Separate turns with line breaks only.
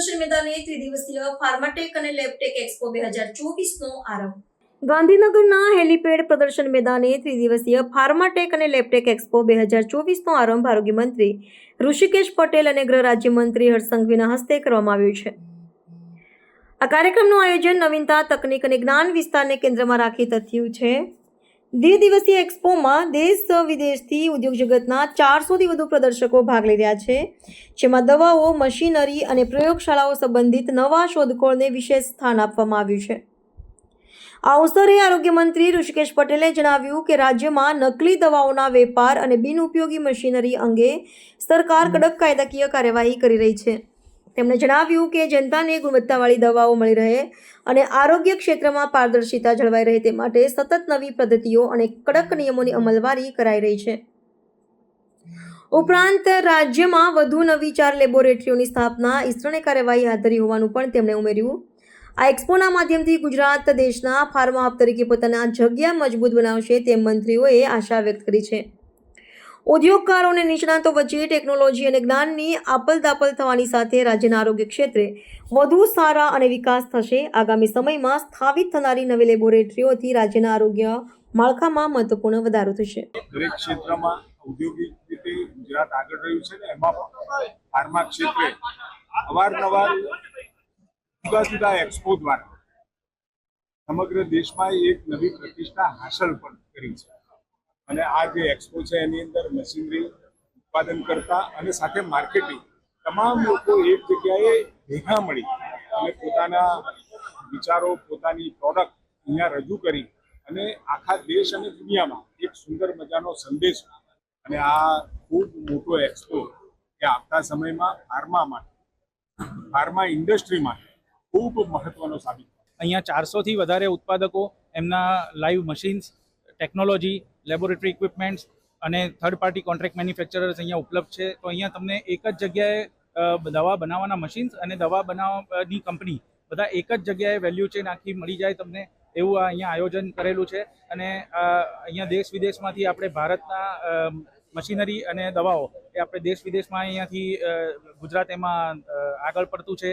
પ્રદર્શન મેદાને ત્રિદિવસીય ફાર્માટેક અને લેબટેક એક્સપો બે હજાર ચોવીસનો આરંભ. ગાંધીનગરના હેલીપેડ પ્રદર્શન મેદાને ત્રિદિવસીય ફાર્માટેક અને લેબટેક એક્સપો બે હજાર ચોવીસનો આરંભ આરોગ્ય મંત્રી ઋષિકેશ પટેલ અને ગૃહ રાજ્યમંત્રી હર્ષ સંઘવીના હસ્તે કરવામાં આવ્યું છે. આ કાર્યક્રમનું આયોજન નવીનતા, તકનીક અને જ્ઞાન વિસ્તારને કેન્દ્રમાં રાખી થયું છે. દ્વિદિવસીય એક્સપોમાં દેશ વિદેશથી ઉદ્યોગ જગતના ચારસોથી વધુ પ્રદર્શકો ભાગ લઈ રહ્યા છે. જેમાં દવાઓ, મશીનરી અને પ્રયોગશાળાઓ સંબંધિત નવા શોધખોળને વિશેષ સ્થાન આપવામાં આવ્યું છે. આ અવસરે આરોગ્ય મંત્રી ઋષિકેશ પટેલે જણાવ્યું કે રાજ્યમાં નકલી દવાઓના વેપાર અને બિનઉપયોગી મશીનરી અંગે સરકાર કડક કાયદાકીય કાર્યવાહી કરી રહી છે. તેમણે જણાવ્યું કે જનતાને ગુણવત્તાવાળી દવાઓ મળી રહે અને આરોગ્ય ક્ષેત્રમાં પારદર્શિતા જળવાઈ રહે તે માટે સતત નવી પદ્ધતિઓ અને કડક નિયમોની અમલવારી કરાઈ રહી છે. ઉપરાંત રાજ્યમાં વધુ નવી ચાર લેબોરેટરીઓની સ્થાપના ઈસરોને કાર્યવાહી હાથ ધરી હોવાનું પણ તેમણે ઉમેર્યું. આ એક્સપોના માધ્યમથી ગુજરાત દેશના ફાર્મા તરીકે પોતાના જગ્યા મજબૂત બનાવશે તેમ મંત્રીઓએ આશા વ્યક્ત કરી છે. ઉદ્યોગકારો અને નિષ્ણાતો વચ્ચે ટેકનોલોજી અને જ્ઞાનની આપલદાપલ થવાની સાથે રાજ્યના આરોગ્ય ક્ષેત્રે વધુ સારા અને વિકાસ થશે. આગામી સમયમાં સ્થાપિત થનારી નવી લેબોરેટરીઓથી રાજ્યના આરોગ્ય માળખામાં મહત્વપૂર્ણ વધારો થશે.
દરેક ક્ષેત્રમાં ઔદ્યોગિક રીતે ગુજરાત આગળ રહ્યું છે ને, એમાં ફાર્મા ક્ષેત્રે અવારનવાર જુદા જુદા એક્સપો દ્વારા સમગ્ર દેશમાં એક નવી પ્રતિષ્ઠા હાંસલ પણ કરી છે. અને આ જે એક્સપો છે, એની અંદર મશીનરી ઉત્પાદન કરતા અને સાથે માર્કેટિંગ તમામ લોકો એક જગ્યાએ ભેગા મળી અને પોતાના વિચારો, પોતાની પ્રોડક્ટ અહીંયા રજૂ કરી અને આખા દેશ અને દુનિયામાં એક સુંદર મજાનો સંદેશ અને આ ખૂબ મોટો એક્સપો કે આવતા સમયમાં ફાર્મા માટે ફાર્મા ઇન્ડસ્ટ્રી માટે ખૂબ મહત્વનો સાબિત.
અહીંયા ચારસોથી વધારે ઉત્પાદકો એમના live machines technology, laboratory equipments અને થર્ડ પાર્ટી કોન્ટ્રાક્ટ મેન્યુફેક્ચરર્સ અહીંયા ઉપલબ્ધ છે. તો અહીંયા તમને એક જ જગ્યાએ દવા બનાવવાના મશીન્સ અને દવા બનાવવાની કંપની બધા એક જ જગ્યાએ વેલ્યુ ચેન આખી મળી જાય તમને એવું આ અહીંયા આયોજન કરેલું છે. અને અહીંયા દેશ વિદેશમાંથી આપણે ભારતના મશીનરી અને દવાઓ એ આપણે દેશ વિદેશમાં અહીંયાથી ગુજરાત એમાં આગળ પડતું છે.